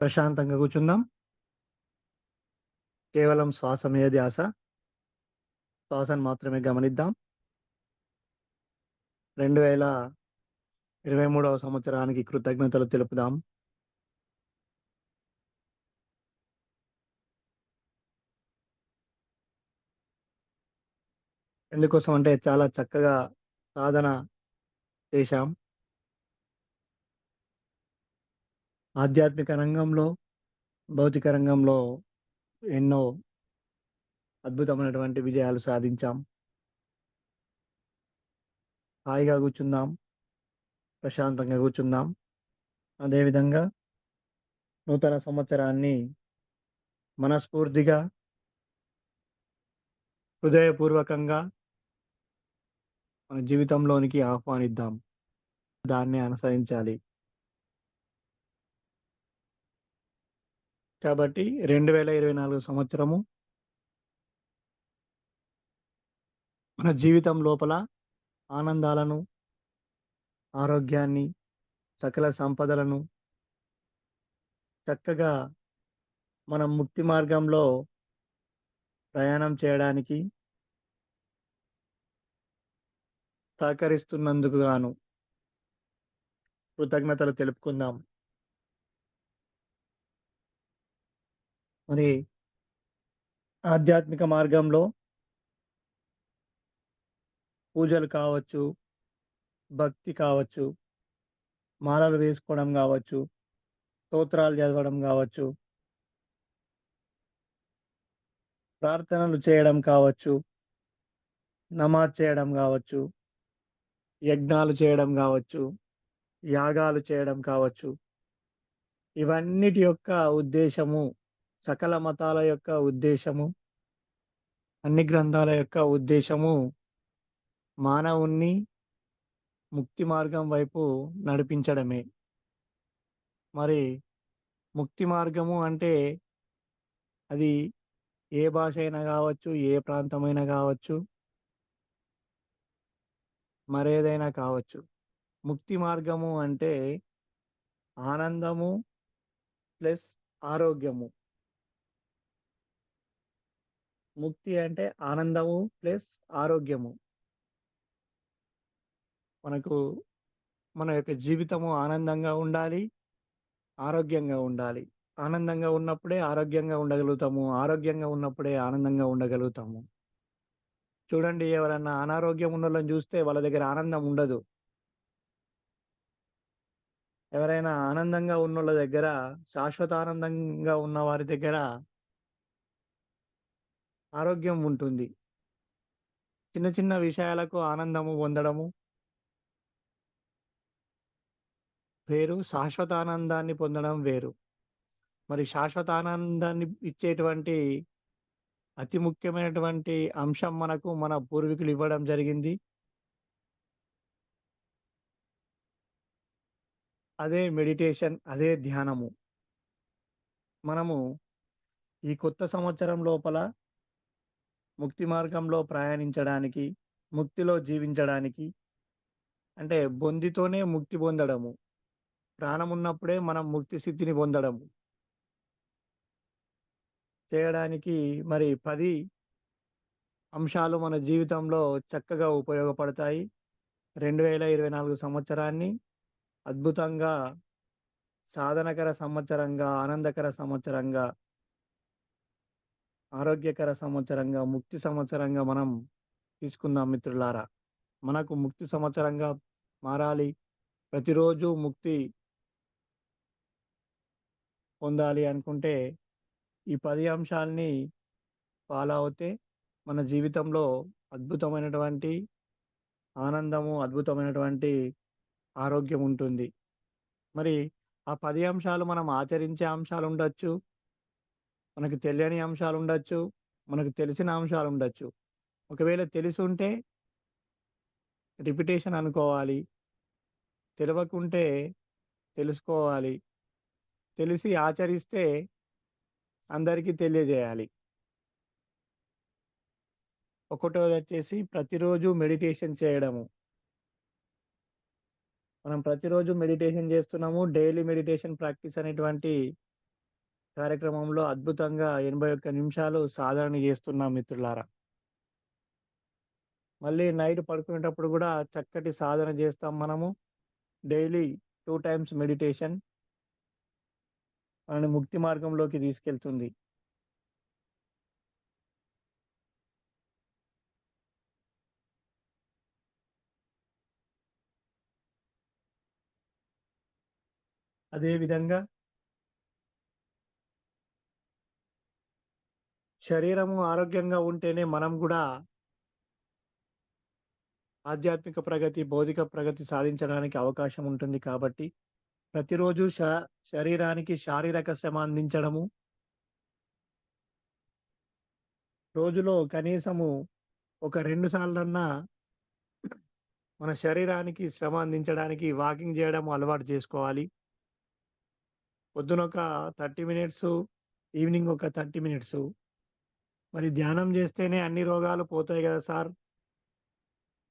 ప్రశాంతంగా కూర్చుందాం. కేవలం శ్వాస మీద ధ్యాస. శ్వాసను మాత్రమే గమనిద్దాం. 2023వ సంవత్సరానికి కృతజ్ఞతలు తెలుపుదాం. ఎందుకోసం అంటే చాలా చక్కగా సాధన చేశాం. ఆధ్యాత్మిక రంగంలో, భౌతిక రంగంలో ఎన్నో అద్భుతమైనటువంటి విజయాలు సాధించాం. హాయిగా కూర్చుందాం. ప్రశాంతంగా కూర్చుందాం. అదేవిధంగా నూతన సంవత్సరాన్ని మనస్ఫూర్తిగా హృదయపూర్వకంగా మన జీవితంలోనికి ఆహ్వానిద్దాం. దాన్ని అనుసరించాలి. కాబట్టి 2024 సంవత్సరము మన జీవితం లోపల ఆనందాలను, ఆరోగ్యాన్ని, సకల సంపదలను చక్కగా మనం ముక్తి మార్గంలో ప్రయాణం చేయడానికి సహకరిస్తున్నందుకు గాను కృతజ్ఞతలు తెలుపుకుందాం. మరి ఆధ్యాత్మిక మార్గంలో పూజలు కావచ్చు, భక్తి కావచ్చు, మాలలు వేసుకోవడం కావచ్చు స్తోత్రాలు చదవడం కావచ్చు ప్రార్థనలు చేయడం కావచ్చు. నమాజ్ చేయడం కావచ్చు యజ్ఞాలు చేయడం కావచ్చు యాగాలు చేయడం కావచ్చు. ఇవన్నిటి యొక్క ఉద్దేశము సకల మతాల యొక్క ఉద్దేశము అన్ని గ్రంథాల యొక్క ఉద్దేశము మానవుణ్ణి ముక్తి మార్గం వైపు నడిపించడమే. మరి ముక్తి మార్గము అంటే అది ఏ భాష అయినా కావచ్చు ఏ ప్రాంతమైనా కావచ్చు మరేదైనా కావచ్చు. ముక్తి మార్గము అంటే ఆనందము ప్లస్ ఆరోగ్యము. ముక్తి అంటే ఆనందము ప్లస్ ఆరోగ్యము. మనకు మన యొక్క జీవితము ఆనందంగా ఉండాలి. ఆరోగ్యంగా ఉండాలి. ఆనందంగా ఉన్నప్పుడే ఆరోగ్యంగా ఉండగలుగుతాము. ఆరోగ్యంగా ఉన్నప్పుడే ఆనందంగా ఉండగలుగుతాము. చూడండి ఎవరన్నా అనారోగ్యం ఉన్న వాళ్ళని చూస్తే వాళ్ళ దగ్గర ఆనందం ఉండదు. ఎవరైనా ఆనందంగా ఉన్న వాళ్ళ దగ్గర శాశ్వత ఆనందంగా ఉన్న వారి దగ్గర ఆరోగ్యం ఉంటుంది. చిన్న చిన్న విషయాలకు ఆనందము పొందడము వేరు. శాశ్వత ఆనందాన్ని పొందడం వేరు. మరి శాశ్వత ఆనందాన్ని ఇచ్చేటువంటి అతి ముఖ్యమైనటువంటి అంశం మనకు మన పూర్వీకులు ఇవ్వడం జరిగింది. అదే మెడిటేషన్. అదే ధ్యానము. మనము ఈ కొత్త సంవత్సరం లోపల ముక్తి మార్గంలో ప్రయాణించడానికి, ముక్తిలో జీవించడానికి అంటే బొందితోనే ముక్తి పొందడము. ప్రాణం ఉన్నప్పుడే మనం ముక్తి స్థితిని పొందడము. చేయడానికి మరి పది అంశాలు మన జీవితంలో చక్కగా ఉపయోగపడతాయి. 2024 సంవత్సరాన్ని అద్భుతంగా సాధనకర సంవత్సరంగా, ఆనందకర సంవత్సరంగా ఆరోగ్యకర సంవత్సరంగా, ముక్తి సంవత్సరంగా మనం తీసుకుందాం మిత్రులారా. మనకు ముక్తి సంవత్సరంగా మారాలి. ప్రతిరోజు ముక్తి పొందాలి అనుకుంటే ఈ పది అంశాల్ని ఫాలో అవుతే మన జీవితంలో అద్భుతమైనటువంటి ఆనందము, అద్భుతమైనటువంటి ఆరోగ్యం ఉంటుంది. మరి ఆ పది అంశాలు మనం ఆచరించే అంశాలు ఉండొచ్చు మనకు తెలియని అంశాలు ఉండొచ్చు మనకు తెలిసిన అంశాలు ఉండొచ్చు ఒకవేళ తెలిసుంటే రిపిటేషన్ అనుకోవాలి. తెలియకుంటే తెలుసుకోవాలి. తెలిసి ఆచరిస్తే అందరికీ తెలియజేయాలి. ఒకటోది వచ్చేసి ప్రతిరోజు మెడిటేషన్ చేయడము. మనం ప్రతిరోజు మెడిటేషన్ చేస్తున్నాము. డైలీ మెడిటేషన్ ప్రాక్టీస్ అనేటువంటి కార్యక్రమంలో అద్భుతంగా 81 నిమిషాలు సాధన చేస్తున్నాం మిత్రులారా. మళ్ళీ నైట్ పడుకునేటప్పుడు కూడా చక్కటి సాధన చేస్తాం మనము. Daily two times meditation. మనని ముక్తి మార్గంలోకి తీసుకెళ్తుంది. అదే శరీరము ఆరోగ్యంగా ఉంటేనే మనం కూడా ఆధ్యాత్మిక ప్రగతి, భౌతిక ప్రగతి సాధించడానికి అవకాశం ఉంటుంది కాబట్టి, ప్రతిరోజు శరీరానికి శారీరక శ్రమ అందించడము రోజులో కనీసము ఒక రెండు సార్లన్నా మన శరీరానికి శ్రమ అందించడానికి వాకింగ్ చేయడం అలవాటు చేసుకోవాలి. పొద్దున ఒక థర్టీ మినిట్స్ ఈవినింగ్ ఒక థర్టీ మినిట్స్ మరి ధ్యానం చేస్తేనే అన్ని రోగాలు పోతాయి కదా సార్!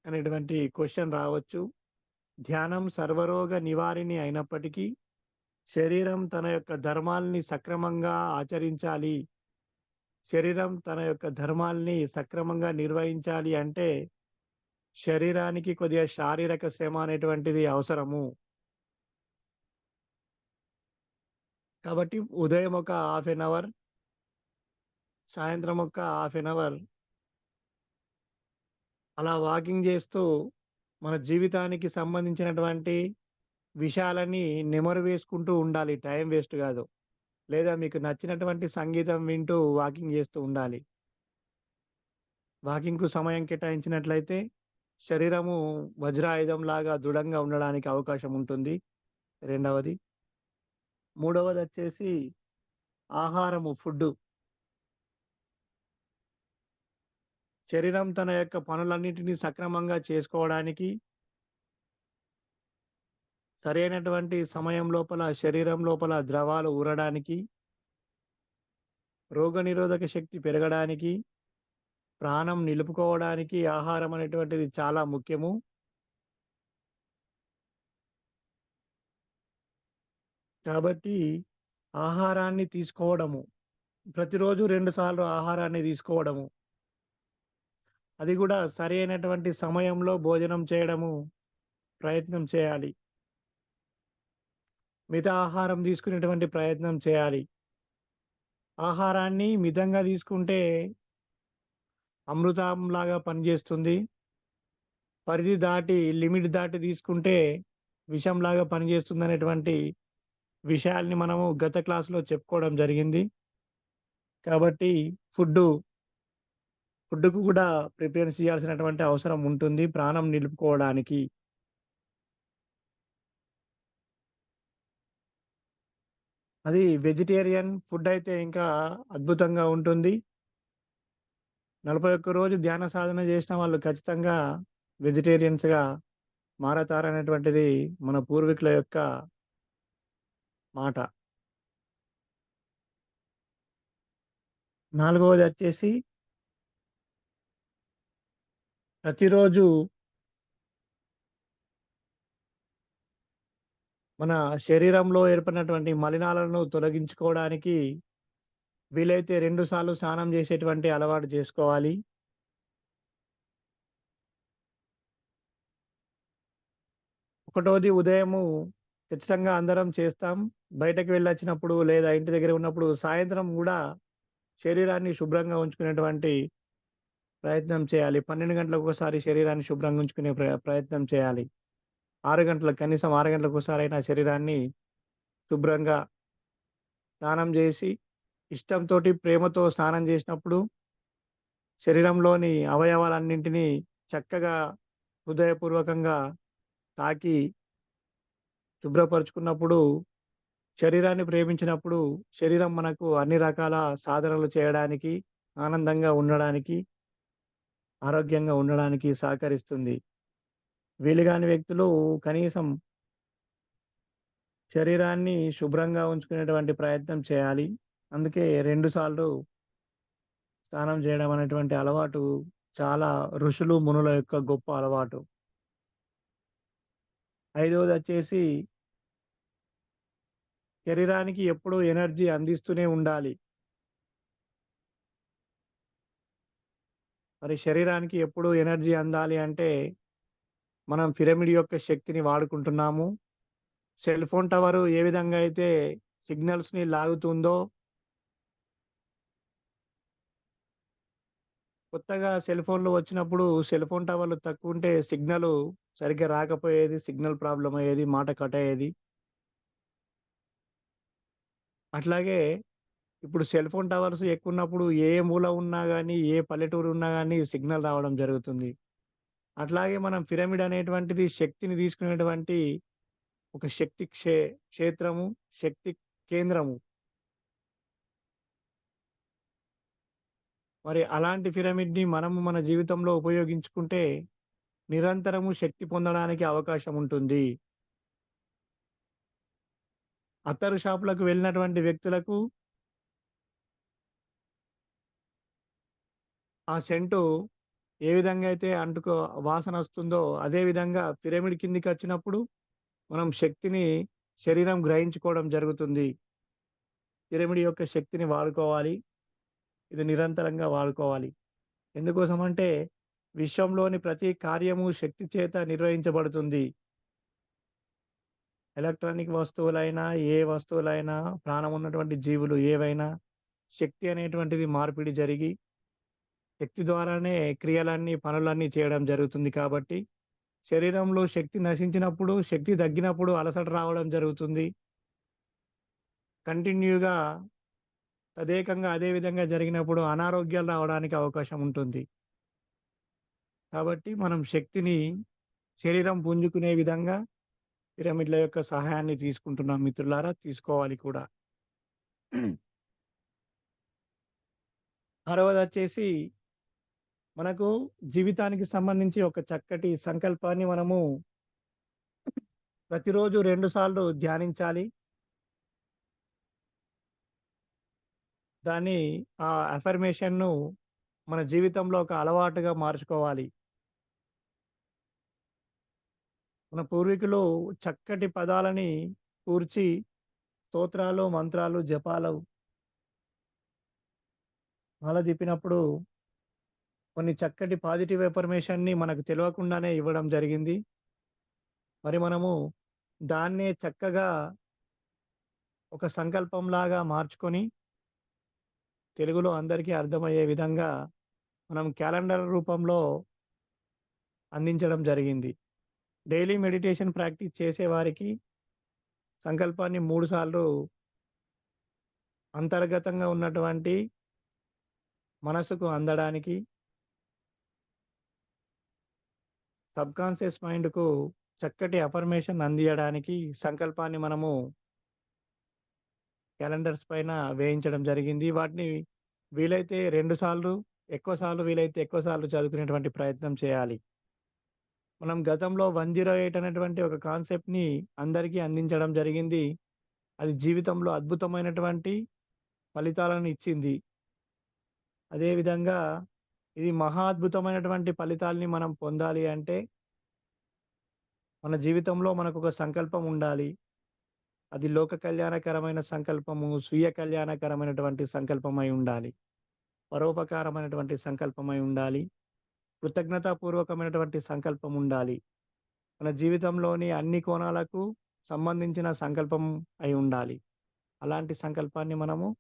అనేటువంటి క్వశ్చన్ రావచ్చు. ధ్యానం సర్వరోగ నివారిణి అయినప్పటికీ, శరీరం తన యొక్క ధర్మాల్ని సక్రమంగా ఆచరించాలి. శరీరం తన యొక్క ధర్మాల్ని సక్రమంగా నిర్వహించాలి అంటే, శరీరానికి కొద్దిగా శారీరక శ్రమ అనేటువంటిది అవసరము. కాబట్టి ఉదయం ఒక హాఫ్ ఎన్ అవర్ సాయంత్రం ఒక హాఫ్ ఎన్ అవర్ అలా వాకింగ్ చేస్తూ మన జీవితానికి సంబంధించినటువంటి విషయాలన్నీ నెమరు వేసుకుంటూ ఉండాలి. టైం వేస్ట్ కాదు లేదా మీకు నచ్చినటువంటి సంగీతం వింటూ వాకింగ్ చేస్తూ ఉండాలి. వాకింగ్‌కు సమయం కేటాయించినట్లయితే, శరీరము వజ్రాయుధంలాగా దృఢంగా ఉండడానికి అవకాశం ఉంటుంది. రెండవది. మూడవది వచ్చేసి ఆహారము ఫుడ్డు. శరీరం తన యొక్క పనులన్నింటినీ సక్రమంగా చేసుకోవడానికి సరైనటువంటి సమయం లోపల శరీరం లోపల ద్రవాలు ఊరడానికి రోగనిరోధక శక్తి పెరగడానికి, ప్రాణం నిలుపుకోవడానికి ఆహారం అనేటువంటిది చాలా ముఖ్యము. కాబట్టి ఆహారాన్ని తీసుకోవడము. ప్రతిరోజు రెండుసార్లు ఆహారాన్ని తీసుకోవడము. అది గూడా సరైనటువంటి సమయంలో భోజనం చేయడము ప్రయత్నం చేయాలి. మిత ఆహారం తీసుకునేటువంటి ప్రయత్నం చేయాలి. ఆహారాన్ని మితంగా తీసుకుంటే అమృతంలాగా పనిచేస్తుంది పరిధి దాటి, లిమిట్ దాటి తీసుకుంటే విషంలాగా పనిచేస్తుంది అనేటువంటి విషయాల్ని మనము గత క్లాస్‌లో చెప్పుకోవడం జరిగింది. కాబట్టి ఫుడ్డు ఫుడ్‌కు కూడా ప్రిపేర్ చేయాల్సినటువంటి అవసరం ఉంటుంది ప్రాణం నిలుపుకోవడానికి. అది వెజిటేరియన్ ఫుడ్ అయితే ఇంకా అద్భుతంగా ఉంటుంది. 41 రోజు ధ్యాన సాధన చేసిన వాళ్ళు ఖచ్చితంగా వెజిటేరియన్స్‌గా మారతారనేటువంటిది మన పూర్వీకుల యొక్క మాట. నాలుగవది వచ్చేసి ప్రతిరోజు మన శరీరంలో ఏర్పడినటువంటి మలినాలను తొలగించుకోవడానికి వీలైతే 2 సార్లు స్నానం చేసేటువంటి అలవాటు చేసుకోవాలి ఒకటోది ఉదయము ఖచ్చితంగా అందరం చేస్తాం. బయటకు వెళ్ళొచ్చినప్పుడు లేదా ఇంటి దగ్గర ఉన్నప్పుడు సాయంత్రం కూడా శరీరాన్ని శుభ్రంగా ఉంచుకునేటువంటి ప్రయత్నం చేయాలి. పన్నెండు గంటలకు ఒకసారి శరీరాన్ని శుభ్రంగా ఉంచుకునే ప్ర ప్రయత్నం చేయాలి. ఆరు గంటలకు కనీసం ఆరు గంటలకు ఒకసారి అయినా శరీరాన్ని శుభ్రంగా స్నానం చేసి ఇష్టంతో ప్రేమతో స్నానం చేసినప్పుడు శరీరంలోని అవయవాలన్నింటినీ చక్కగా హృదయపూర్వకంగా తాకి శుభ్రపరుచుకున్నప్పుడు, శరీరాన్ని ప్రేమించినప్పుడు శరీరం మనకు అన్ని రకాల సాధనలు చేయడానికి, ఆనందంగా ఉండడానికి, ఆరోగ్యంగా ఉండడానికి సహకరిస్తుంది. వీలుగాని వ్యక్తులు కనీసం శరీరాన్ని శుభ్రంగా ఉంచుకునేటువంటి ప్రయత్నం చేయాలి. అందుకే 2 సార్లు స్నానం చేయడం అనేటువంటి అలవాటు చాలా ఋషులు, మునుల యొక్క గొప్ప అలవాటు. ఐదవది వచ్చేసి శరీరానికి ఎప్పుడూ ఎనర్జీ అందిస్తూనే ఉండాలి. మరి శరీరానికి ఎప్పుడు ఎనర్జీ అందాలి అంటే, మనం పిరమిడ్ యొక్క శక్తిని వాడుకుంటున్నాము. సెల్ ఫోన్ టవర్ ఏ విధంగా అయితే సిగ్నల్స్‌ని లాగుతుందో కొత్తగా సెల్ ఫోన్‌లు వచ్చినప్పుడు సెల్ ఫోన్ టవర్లు తక్కువుంటే సిగ్నలు సరిగ్గా రాకపోయేది. సిగ్నల్ ప్రాబ్లమ్ అయ్యేది. మాట కట్ అయ్యేది. అట్లాగే ఇప్పుడు సెల్ ఫోన్ టవర్స్ ఎక్కువ ఉన్నప్పుడు ఏ మూల ఉన్నా కానీ ఏ పల్లెటూరు ఉన్నా కానీ సిగ్నల్ రావడం జరుగుతుంది. అట్లాగే మనం పిరమిడ్ అనేటువంటిది శక్తిని తీసుకునేటువంటి ఒక శక్తి క్షే క్షేత్రము, శక్తి కేంద్రము. మరి అలాంటి పిరమిడ్‌ని మనము మన జీవితంలో ఉపయోగించుకుంటే, నిరంతరము శక్తి పొందడానికి అవకాశం ఉంటుంది. అత్తరు షాపులకు వెళ్ళినటువంటి వ్యక్తులకు ఆ సెంటు ఏ విధంగా అయితే అంటుకో వాసన వస్తుందో అదే విధంగా పిరమిడ్ కిందికి వచ్చినప్పుడు మనం శక్తిని శరీరం గ్రహించుకోవడం జరుగుతుంది. పిరమిడ్ యొక్క శక్తిని వాడుకోవాలి. ఇది నిరంతరంగా వాడుకోవాలి. ఎందుకోసమంటే, విశ్వంలోని ప్రతి కార్యము శక్తి చేత నిర్వహించబడుతుంది. ఎలక్ట్రానిక్ వస్తువులైనా, ఏ వస్తువులైనా, ప్రాణం ఉన్నటువంటి జీవులు ఏవైనా శక్తి అనేటువంటిది మార్పిడి జరిగి శక్తి ద్వారానే క్రియలన్నీ, పనులన్నీ చేయడం జరుగుతుంది కాబట్టి, శరీరంలో శక్తి నశించినప్పుడు, శక్తి తగ్గినప్పుడు అలసట రావడం జరుగుతుంది. కంటిన్యూగా తదేకంగా అదే విధంగా జరిగినప్పుడు అనారోగ్యాలు రావడానికి అవకాశం ఉంటుంది. కాబట్టి మనం శక్తిని శరీరం పుంజుకునే విధంగా పిరమిడ్ల యొక్క సహాయాన్ని తీసుకుంటున్నాం మిత్రులారా. తీసుకోవాలి కూడా. ఆరవదొచ్చేసి మనకు జీవితానికి సంబంధించి ఒక చక్కటి సంకల్పాన్ని మనము ప్రతిరోజు రెండు సార్లు ధ్యానించాలి. దాన్ని ఆ అఫర్మేషన్‌ను మన జీవితంలో ఒక అలవాటుగా మార్చుకోవాలి. మన పూర్వీకులు చక్కటి పదాలని కూర్చి స్తోత్రాలు, మంత్రాలు, జపాలు మాల తిప్పినప్పుడు కొన్ని చక్కటి పాజిటివ్ ఇన్ఫర్మేషన్ని మనకు తెలియకుండానే ఇవ్వడం జరిగింది. మరి మనము దాన్నే చక్కగా ఒక సంకల్పంలాగా మార్చుకొని తెలుగులో అందరికీ అర్థమయ్యే విధంగా మనం క్యాలెండర్ రూపంలో అందించడం జరిగింది. డైలీ మెడిటేషన్ ప్రాక్టీస్ చేసేవారికి సంకల్పాన్ని మూడుసార్లు అంతర్గతంగా ఉన్నటువంటి మనసుకు అందడానికి సబ్‌కాన్షియస్ మైండ్‌కు చక్కటి అఫర్మేషన్ అందియడానికి సంకల్పాన్ని మనము క్యాలెండర్స్ పైన వేయించడం జరిగింది. వాటిని వీలైతే 2 సార్లు, ఎక్కువ సార్లు వీలైతే ఎక్కువ సార్లు చదువుకునేటువంటి ప్రయత్నం చేయాలి. మనం గతంలో 108 అనేటువంటి ఒక కాన్సెప్ట్‌ని అందరికీ అందించడం జరిగింది. అది జీవితంలో అద్భుతమైనటువంటి ఫలితాలను ఇచ్చింది. అదేవిధంగా ఇది మహా అద్భుతమైనటువంటి ఫలితాల్ని మనం పొందాలి అంటే మన జీవితంలో మనకు ఒక సంకల్పం ఉండాలి. అది లోక కళ్యాణకరమైన సంకల్పము, స్వీయ కళ్యాణకరమైనటువంటి సంకల్పమై ఉండాలి. పరోపకారమైనటువంటి సంకల్పమై ఉండాలి. కృతజ్ఞతాపూర్వకమైనటువంటి సంకల్పం ఉండాలి. మన జీవితంలోని అన్ని కోణాలకు సంబంధించిన సంకల్పం అయి ఉండాలి. అలాంటి సంకల్పాన్ని మనము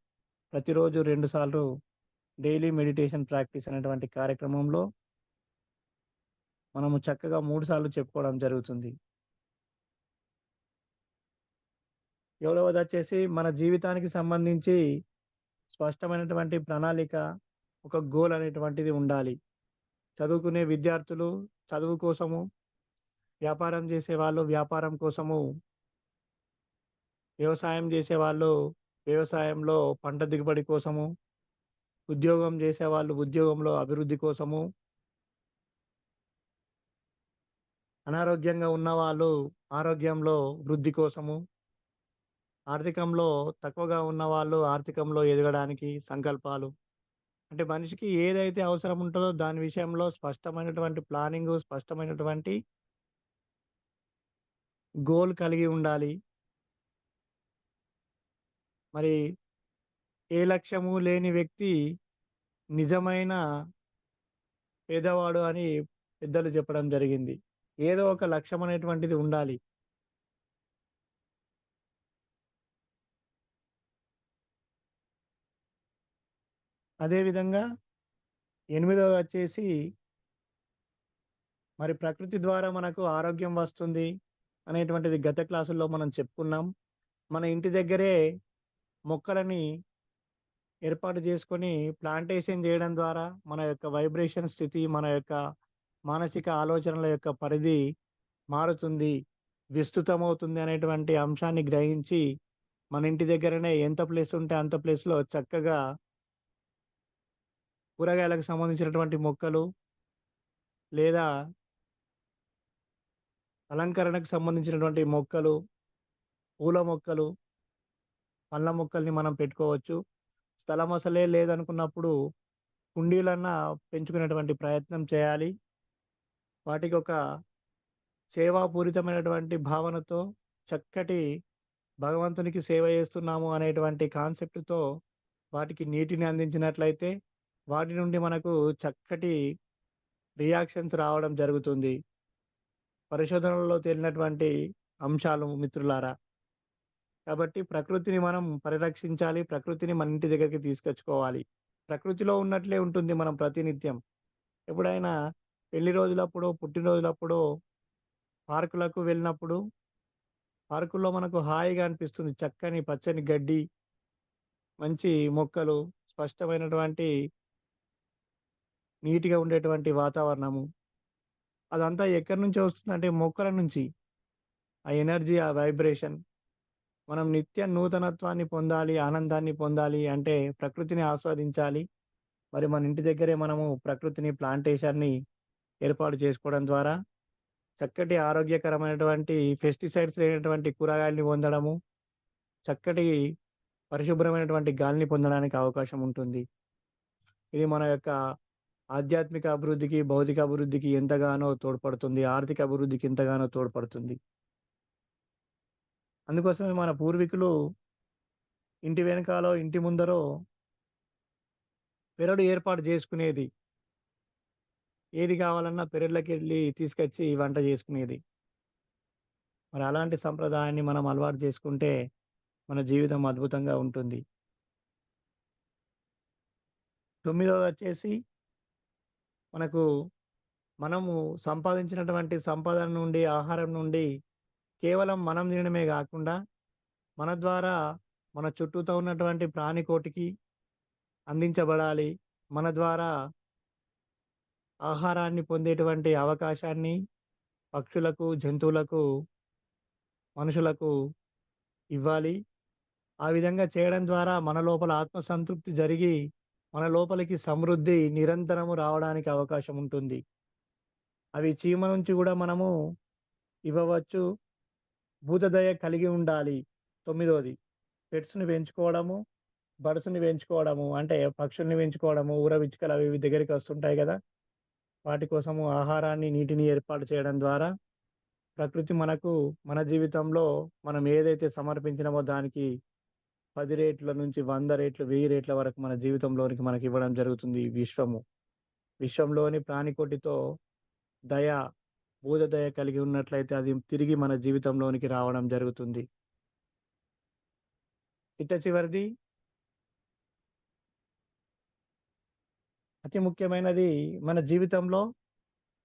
ప్రతిరోజు రెండుసార్లు డైలీ మెడిటేషన్ ప్రాక్టీస్ అనేటువంటి కార్యక్రమంలో మనము చక్కగా మూడు సార్లు చెప్పుకోవడం జరుగుతుంది. ఏడవదొచ్చేసి మన జీవితానికి సంబంధించి స్పష్టమైనటువంటి ప్రణాళిక, ఒక గోల్ అనేటువంటిది ఉండాలి. చదువుకునే విద్యార్థులు చదువు కోసము, వ్యాపారం చేసేవాళ్ళు వ్యాపారం కోసము వ్యవసాయం చేసేవాళ్ళు వ్యవసాయంలో పంట దిగుబడి కోసము, ఉద్యోగం చేసేవాళ్ళు ఉద్యోగంలో అభివృద్ధి కోసము అనారోగ్యంగా ఉన్నవాళ్ళు ఆరోగ్యంలో వృద్ధి కోసము ఆర్థికంలో తక్కువగా ఉన్నవాళ్ళు ఆర్థికంలో ఎదగడానికి సంకల్పాలు. అంటే మనిషికి ఏదైతే అవసరం ఉంటుందో దాని విషయంలో స్పష్టమైనటువంటి ప్లానింగ్ స్పష్టమైనటువంటి గోల్ కలిగి ఉండాలి. మరి ఏ లక్ష్యము లేని వ్యక్తి నిజమైన పేదవాడు అని పెద్దలు చెప్పడం జరిగింది. ఏదో ఒక లక్ష్యం అనేటువంటిది ఉండాలి. అదేవిధంగా ఎనిమిదవ వచ్చేసి మరి ప్రకృతి ద్వారా మనకు ఆరోగ్యం వస్తుంది అనేటువంటిది గత క్లాసుల్లో మనం చెప్పుకున్నాం. మన ఇంటి దగ్గరే మొక్కలని ఏర్పాటు చేసుకొని ప్లాంటేషన్ చేయడం ద్వారా మన యొక్క వైబ్రేషన్ స్థితి, మన యొక్క మానసిక ఆలోచనల యొక్క పరిధి మారుతుంది. విస్తృతమవుతుంది అనేటువంటి అంశాన్ని గ్రహించి మన ఇంటి దగ్గరనే ఎంత ప్లేస్ ఉంటే అంత ప్లేస్‌లో చక్కగా కూరగాయలకు సంబంధించినటువంటి మొక్కలు లేదా అలంకరణకు సంబంధించినటువంటి మొక్కలు, పూల మొక్కలు, పండ్ల మొక్కల్ని మనం పెట్టుకోవచ్చు. స్థలం అసలే లేదనుకున్నప్పుడు కుండీలన్నా పెంచుకునేటువంటి ప్రయత్నం చేయాలి. వాటికొక సేవాపూరితమైనటువంటి భావనతో చక్కటి భగవంతునికి సేవ చేస్తున్నాము అనేటువంటి కాన్సెప్ట్‌తో వాటికి నీటిని అందించినట్లయితే వాటి నుండి మనకు చక్కటి రియాక్షన్స్ రావడం జరుగుతుంది. పరిశోధనల్లో తేలినటువంటి అంశాలు మిత్రులారా. కాబట్టి ప్రకృతిని మనం పరిరక్షించాలి. ప్రకృతిని మన ఇంటి దగ్గరికి తీసుకొచ్చుకోవాలి. ప్రకృతిలో ఉన్నట్లే ఉంటుంది మనం ప్రతినిత్యం. ఎప్పుడైనా పెళ్ళి రోజులప్పుడో, పుట్టినరోజులప్పుడో పార్కులకు వెళ్ళినప్పుడు పార్కుల్లో మనకు హాయిగా అనిపిస్తుంది. చక్కని పచ్చని గడ్డి, మంచి మొక్కలు, స్పష్టమైనటువంటి నీట్‌గా ఉండేటువంటి వాతావరణము. అదంతా ఎక్కడి నుంచి వస్తుందంటే మొక్కల నుంచి. ఆ ఎనర్జీ, ఆ వైబ్రేషన్. మనం నిత్యం నూతనత్వాన్ని పొందాలి, ఆనందాన్ని పొందాలి అంటే ప్రకృతిని ఆస్వాదించాలి. మరి మన ఇంటి దగ్గరే మనము ప్రకృతిని ప్లాంటేషన్‌ని ఏర్పాటు చేసుకోవడం ద్వారా చక్కటి ఆరోగ్యకరమైనటువంటి పెస్టిసైడ్స్ లేనటువంటి కూరగాయల్ని పొందడము, చక్కటి పరిశుభ్రమైనటువంటి గాలిని పొందడానికి అవకాశం ఉంటుంది. ఇది మన యొక్క ఆధ్యాత్మిక అభివృద్ధికి, భౌతిక అభివృద్ధికి ఎంతగానో తోడ్పడుతుంది. ఆర్థిక అభివృద్ధికి ఎంతగానో తోడ్పడుతుంది. అందుకోసమే మన పూర్వీకులు ఇంటి వెనకాలో, ఇంటి ముందరో పెరడు ఏర్పాటు చేసుకునేది. ఏది కావాలన్నా పెరట్లకెళ్ళి తీసుకొచ్చి వంట చేసుకునేది. మరి అలాంటి సంప్రదాయాన్ని మనం అలవాటు చేసుకుంటే మన జీవితం అద్భుతంగా ఉంటుంది. తొమ్మిదవదొచ్చేసి మనకు మనము సంపాదించినటువంటి సంపద నుండి, ఆహారం నుండి కేవలం మనం తినడమే కాకుండా మన ద్వారా మన చుట్టూతో ఉన్నటువంటి ప్రాణికోటికి అందించబడాలి. మన ద్వారా ఆహారాన్ని పొందేటువంటి అవకాశాన్ని పక్షులకు, జంతువులకు, మనుషులకు ఇవ్వాలి. ఆ విధంగా చేయడం ద్వారా మన లోపల ఆత్మసంతృప్తి జరిగి, మన లోపలికి సమృద్ధి నిరంతరము రావడానికి అవకాశం ఉంటుంది. అవి చీమ నుంచి కూడా మనము ఇవ్వవచ్చు. భూతదయ కలిగి ఉండాలి. తొమ్మిదోది. పెట్స్‌ని పెంచుకోవడము, బర్డ్స్‌ని పెంచుకోవడము అంటే పక్షుల్ని పెంచుకోవడము, ఊరవిచ్చుకలు అవి ఇవి దగ్గరికి వస్తుంటాయి కదా వాటి కోసము ఆహారాన్ని, నీటిని ఏర్పాటు చేయడం ద్వారా ప్రకృతి మనకు మన జీవితంలో మనం ఏదైతే సమర్పించినామో దానికి పది రేట్ల నుంచి వంద రేట్లు వెయ్యి రేట్ల వరకు మన జీవితంలోనికి మనకి ఇవ్వడం జరుగుతుంది ఈ విశ్వము. విశ్వంలోని ప్రాణికోటితో దయ, భూతదయ కలిగి ఉన్నట్లయితే అది తిరిగి మన జీవితంలోనికి రావడం జరుగుతుంది. ఇట చివరిది అతి ముఖ్యమైనది మన జీవితంలో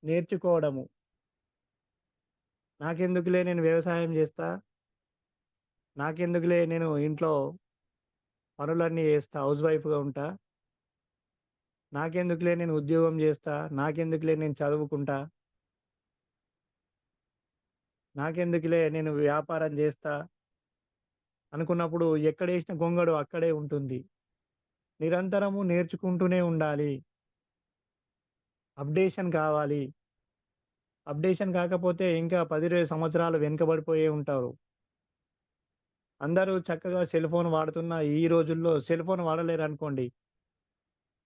నేర్చుకోవడము. నాకెందుకులే నేను వ్యవసాయం చేస్తా. నాకెందుకులే నేను ఇంట్లో పనులన్నీ చేస్తా. హౌస్ వైఫ్‌గా ఉంటా. నాకెందుకులే నేను ఉద్యోగం చేస్తా. నాకెందుకులే నేను చదువుకుంటా. నాకెందుకులే నేను వ్యాపారం చేస్తా. అనుకున్నప్పుడు ఎక్కడేసిన గొంగడు అక్కడే ఉంటుంది. నిరంతరము నేర్చుకుంటూనే ఉండాలి. అప్‌డేషన్ కావాలి. అప్‌డేషన్ కాకపోతే ఇంకా పది ఇరవై సంవత్సరాలు వెనుకబడిపోయే ఉంటారు. అందరూ చక్కగా సెల్ ఫోన్ వాడుతున్న ఈ రోజుల్లో సెల్ ఫోన్ వాడలేరనుకోండి.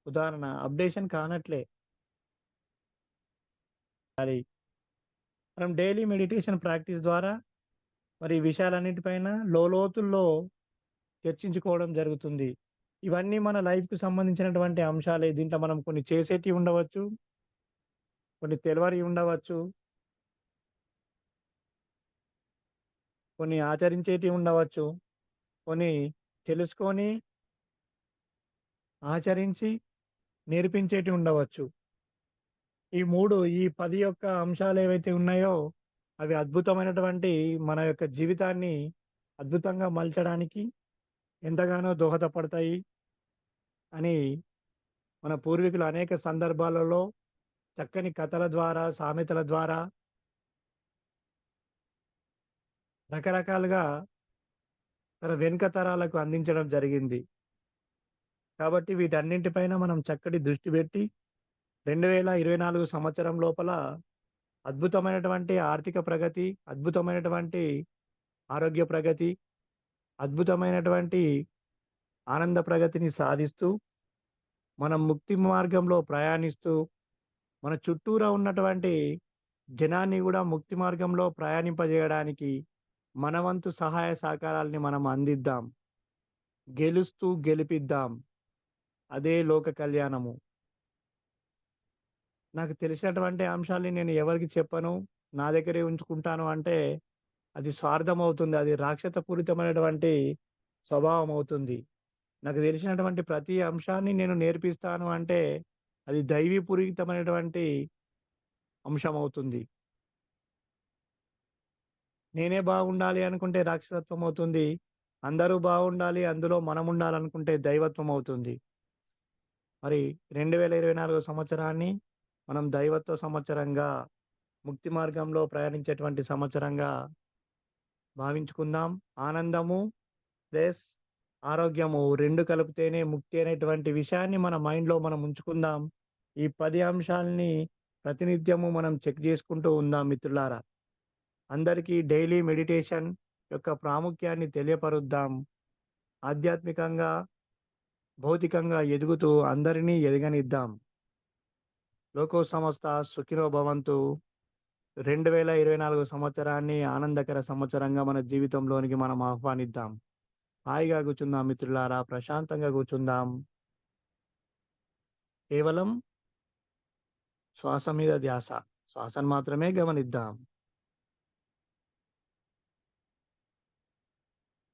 ఉదాహరణ అప్‌డేషన్ కానట్లే. అది. మనం డైలీ మెడిటేషన్ ప్రాక్టీస్ ద్వారా మరి ఈ విషయాలన్నిటిపైన లోతుల్లో చర్చించుకోవడం జరుగుతుంది. ఇవన్నీ మన లైఫ్‌కి సంబంధించినటువంటి అంశాలే. దీంట్లో మనం కొన్ని చేసేటివి ఉండవచ్చు. కొన్ని తెలివరి ఉండవచ్చు. కొన్ని ఆచరించేటివి ఉండవచ్చు. కొన్ని తెలుసుకొని ఆచరించి నేర్పించేటివి ఉండవచ్చు. ఈ మూడు ఈ పది యొక్క అంశాలు ఏవైతే ఉన్నాయో అవి అద్భుతమైనటువంటి మన యొక్క జీవితాన్ని అద్భుతంగా మలచడానికి ఎంతగానో దోహదపడతాయి. అని మన పూర్వీకులు అనేక సందర్భాలలో చక్కని కథల ద్వారా, సామెతల ద్వారా రకరకాలుగా తన వెనుక తరాలకు అందించడం జరిగింది. కాబట్టి వీటన్నింటిపైన మనం చక్కటి దృష్టి పెట్టి 2024 సంవత్సరం లోపల అద్భుతమైనటువంటి ఆర్థిక ప్రగతి, అద్భుతమైనటువంటి ఆరోగ్య ప్రగతి, అద్భుతమైనటువంటి ఆనంద ప్రగతిని సాధిస్తూ, మనం ముక్తి మార్గంలో ప్రయాణిస్తూ, మన చుట్టూరా ఉన్నటువంటి జనాన్ని కూడా ముక్తి మార్గంలో ప్రయాణింపజేయడానికి మనవంతు సహాయ సహకారాల్ని మనం అందిద్దాం. గెలుస్తూ గెలిపిద్దాం. అదే లోక కళ్యాణము. నాకు తెలిసినటువంటి అంశాల్ని నేను ఎవరికి చెప్పను. నా దగ్గరే ఉంచుకుంటాను అంటే అది స్వార్థం అవుతుంది. అది రాక్షసపూరితమైనటువంటి స్వభావం అవుతుంది. నాకు తెలిసినటువంటి ప్రతి అంశాన్ని నేను నేర్పిస్తాను అంటే అది దైవీపూరితమైనటువంటి అంశం అవుతుంది. నేనే బాగుండాలి అనుకుంటే రాక్షసత్వం అవుతుంది. అందరూ బాగుండాలి, అందులో మనం ఉండాలనుకుంటే దైవత్వం అవుతుంది. మరి 2024 సంవత్సరాన్ని మనం దైవత్వ సంవత్సరంగా, ముక్తి మార్గంలో ప్రయాణించేటువంటి సంవత్సరంగా భావించుకుందాం. ఆనందము ప్లస్ ఆరోగ్యము రెండు కలిపితేనే ముక్తి అనేటువంటి విషయాన్ని మన మైండ్‌లో మనం ఉంచుకుందాం. ఈ పది అంశాల్ని ప్రతినిత్యము మనం చెక్ చేసుకుంటూ ఉందాం మిత్రులారా. అందరికీ డైలీ మెడిటేషన్ యొక్క ప్రాముఖ్యాన్ని తెలియపరుద్దాం. ఆధ్యాత్మికంగా, భౌతికంగా ఎదుగుతూ అందరినీ ఎదగనిద్దాం. లోకో సంస్థ సుఖినో భవంతు. 2024 సంవత్సరాన్ని ఆనందకర సంవత్సరంగా మన జీవితంలోనికి మనం ఆహ్వానిద్దాం. హాయిగా కూర్చుందాం మిత్రులారా. ప్రశాంతంగా కూర్చుందాం. కేవలం శ్వాస మీద ధ్యాస. శ్వాసను మాత్రమే గమనిద్దాం.